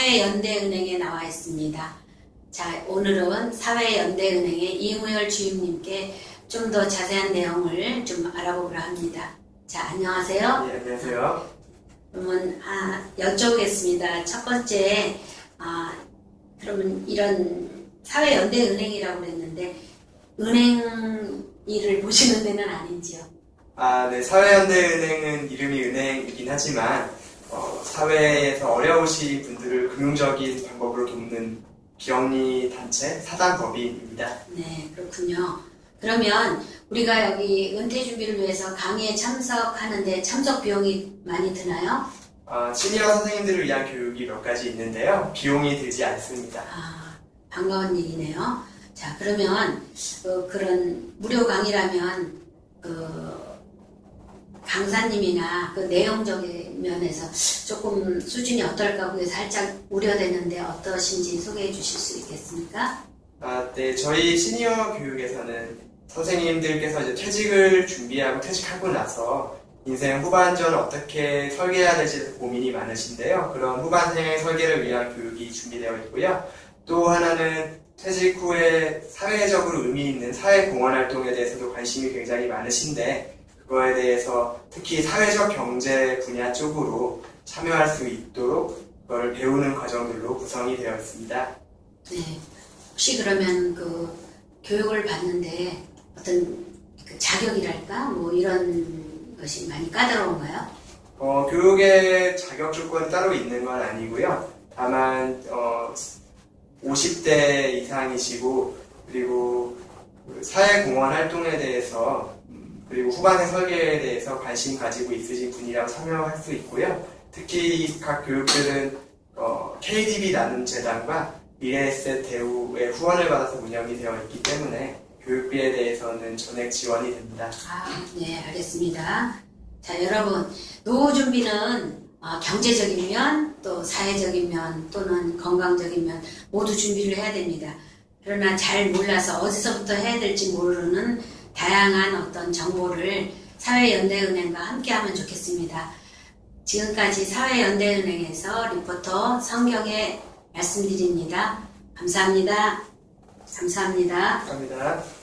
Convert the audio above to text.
사회연대은행에 나와 있습니다. 자, 오늘은 사회연대은행의 이무열 주임님께 좀 더 자세한 내용을 좀 알아보려 합니다. 자, 안녕하세요. 네, 안녕하세요. 그러면 아, 여쭤보겠습니다. 첫 번째, 아, 그러면 이런 사회연대은행이라고 그랬는데 은행 일을 보시는 데는 아닌지요? 아, 네, 사회현대은행은 이름이 은행이긴 하지만 어, 사회에서 어려우신 분들을 금융적인 방법으로 돕는 비영리 단체 사단법인입니다. 네, 그렇군요. 그러면 우리가 여기 은퇴 준비를 위해서 강의에 참석하는데 참석 비용이 많이 드나요? 아, 시니어 선생님들을 위한 교육이 몇 가지 있는데요. 비용이 들지 않습니다. 아, 반가운 일이네요. 자, 그러면 어, 그런 무료 강의라면 그 강사님이나 그 내용적인 면에서 조금 수준이 어떨까 그게 살짝 우려되는데 어떠신지 소개해 주실 수 있겠습니까? 아, 네, 저희 시니어 교육에서는 선생님들께서 이제 퇴직을 준비하고 퇴직하고 나서 인생 후반전을 어떻게 설계해야 될지 고민이 많으신데요. 그런 후반생의 설계를 위한 교육이 준비되어 있고요. 또 하나는 퇴직 후에 사회적으로 의미 있는 사회 공헌 활동에 대해서도 관심이 굉장히 많으신데 그거에 대해서 특히 사회적 경제 분야 쪽으로 참여할 수 있도록 그걸 배우는 과정들로 구성이 되어 있습니다. 네. 혹시 그러면 그 교육을 받는데 어떤 그 자격이랄까 뭐 이런 것이 많이 까다로운가요? 어, 교육의 자격 조건이 따로 있는 건 아니고요. 다만 어, 50대 이상이시고 그리고 그 사회 공헌 활동에 대해서 음, 그리고 후반의 설계에 대해서 관심 가지고 있으신 분이라면 참여할 수 있고요. 특히 각 교육들은 어, KDB 나눔 재단과 미래에셋 대우의 후원을 받아서 운영이 되어 있기 때문에 교육비에 대해서는 전액 지원이 됩니다. 아, 네, 알겠습니다. 자, 여러분, 노후 준비는 어, 경제적인 면, 또 사회적인 면, 또는 건강적인 면 모두 준비를 해야 됩니다. 그러나 잘 몰라서 어디서부터 해야 될지 모르는 다양한 어떤 정보를 사회연대은행과 함께 하면 좋겠습니다. 지금까지 사회연대은행에서 리포터 성경에 말씀드립니다. 감사합니다. 감사합니다. 감사합니다.